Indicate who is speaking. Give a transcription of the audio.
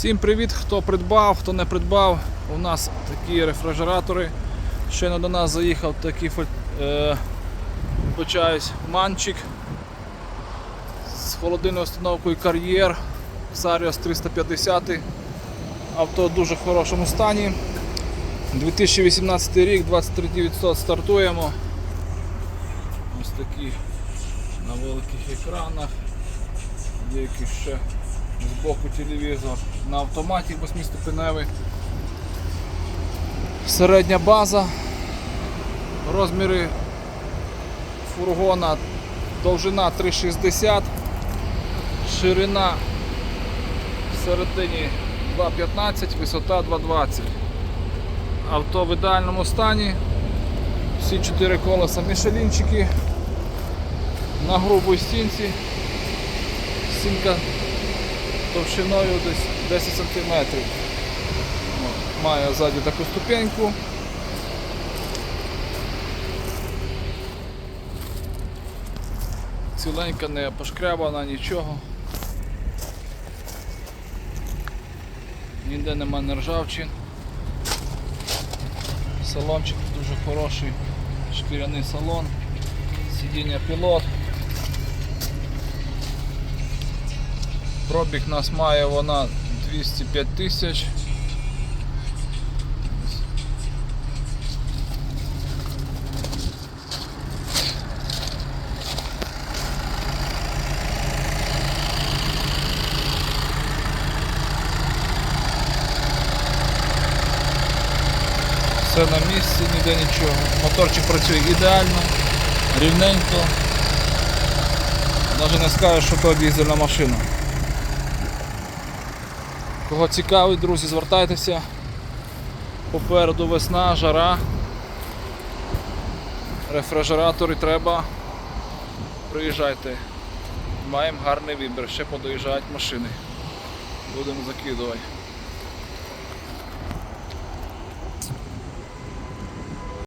Speaker 1: Всім привіт, хто придбав, хто не придбав. У нас такі рефрижератори. Щойно до нас заїхав такий е, манчик з холодильною установкою кар'єр Саріос 350. Авто в дуже хорошому стані. 2018 рік, 23% стартуємо. Ось такі на великих екранах. Є якийсь ще з боку телевізор на автоматі 8-ступеневий. Середня база. Розміри фургона довжина 3,60, ширина всередині 2,15, висота 2,20. Авто в ідеальному стані. Всі чотири колеса мішелінчики на грубій стінці. Стінка товщиною десь 10 см. Має ззаді таку ступеньку. Ціленька не пошкрябана, нічого. Ніде нема нержавчин. Салончик дуже хороший, шкіряний салон, сидіння пілот. Пробіг нас має вона 205 тисяч. Все на місці, ніде нічого. Моторчик працює ідеально, рівненько. Навіть не скажеш, що то дізельна машина. Кого цікавить, друзі, звертайтеся. Попереду весна, жара. Рефрижератори треба. Приїжджайте. Маємо гарний вибір, ще подоїжджають машини. Будемо закидувати.